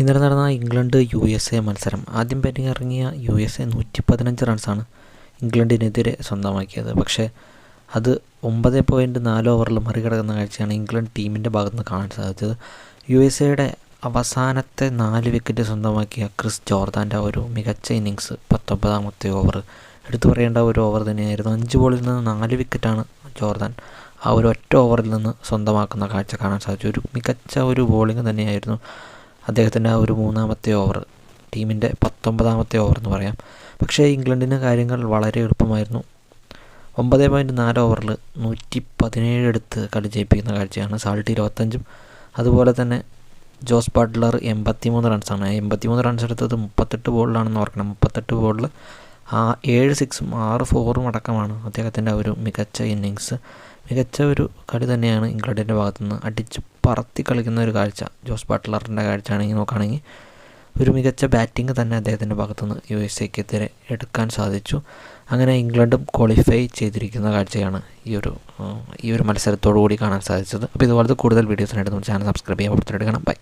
ഇന്നലെ നടന്ന England U S A മത്സരം. ആദ്യം ബാറ്റിംഗ് ഇറങ്ങിയ യു എസ് എ നൂറ്റി പതിനഞ്ച് റൺസാണ് ഇംഗ്ലണ്ടിനെതിരെ സ്വന്തമാക്കിയത്. പക്ഷേ അത് ഒമ്പത് പോയിന്റ് നാല് ഓവറിൽ മറികടക്കുന്ന കാഴ്ചയാണ് ഇംഗ്ലണ്ട് ടീമിന്റെ ഭാഗത്ത് നിന്ന് കാണാൻ സാധിച്ചത്. യു എസ് എയുടെ അവസാനത്തെ നാല് വിക്കറ്റ് സ്വന്തമാക്കിയ ക്രിസ് ജോർദാന്റെ ഒരു മികച്ച ഇന്നിങ്സ് പത്തൊമ്പതാമത്തെ ഓവർ എടുത്തു പറയേണ്ട ഒരു ഓവർ തന്നെയായിരുന്നു. അഞ്ച് ബോളിൽ നിന്ന് നാല് വിക്കറ്റാണ് ജോർദാൻ ആ ഒരു ഒറ്റ ഓവറിൽ നിന്ന് സ്വന്തമാക്കുന്ന കാഴ്ച കാണാൻ സാധിച്ചു. ഒരു മികച്ച ഒരു ബോളിംഗ് തന്നെയായിരുന്നു അദ്ദേഹത്തിന്റെ ആ ഒരു മൂന്നാമത്തെ ഓവർ ടീമിന്റെ പത്തൊമ്പതാമത്തെ ഓവർ എന്ന് പറയാം. പക്ഷേ ഇംഗ്ലണ്ടിന് കാര്യങ്ങൾ വളരെ എളുപ്പമായിരുന്നു. ഒമ്പത് പോയിന്റ് നാല് ഓവറിൽ നൂറ്റി പതിനേഴ് എടുത്ത് കളി ജയിപ്പിക്കുന്ന കാഴ്ചയാണ് സാൾട്ട് ഇരുപത്തഞ്ചും. അതുപോലെ തന്നെ ജോസ് ബട്ട്ലർ എൺപത്തിമൂന്ന് റൺസാണ് എൺപത്തിമൂന്ന് റൺസ് എടുത്തത് മുപ്പത്തെട്ട് ബോളിലാണെന്ന് ഓർക്കണം. മുപ്പത്തെട്ട് ബോളിൽ ആ ഏഴ് സിക്സും ആറ് ഫോറും അടക്കമാണ് അദ്ദേഹത്തിന്റെ ഒരു മികച്ച ഇന്നിങ്സ്. മികച്ച ഒരു കളി തന്നെയാണ് ഇംഗ്ലണ്ടിന്റെ ഭാഗത്തുനിന്ന് അടിച്ച് പറത്തി കളിക്കുന്ന ഒരു കാഴ്ച. ജോസ് ബട്ട്ലറിന്റെ കാഴ്ച ആണെങ്കിൽ നോക്കുകയാണെങ്കിൽ ഒരു മികച്ച ബാറ്റിംഗ് തന്നെ അദ്ദേഹത്തിന്റെ ഭാഗത്തുനിന്ന് യു എസ് എക്കെതിരെ എടുക്കാൻ സാധിച്ചു. അങ്ങനെ ഇംഗ്ലണ്ടും ക്വാളിഫൈ ചെയ്തിരിക്കുന്ന കാഴ്ചയാണ് ഈ ഒരു ഈ ഒരു മത്സരത്തോടു കൂടി കാണാൻ സാധിച്ചത്. അപ്പോൾ ഇതുപോലത്തെ കൂടുതൽ വീഡിയോസിനായിട്ട് നമ്മുടെ ചാനൽ സബ്സ്ക്രൈബ് ചെയ്യാൻ പുറത്തെടുക്കണം ബൈ.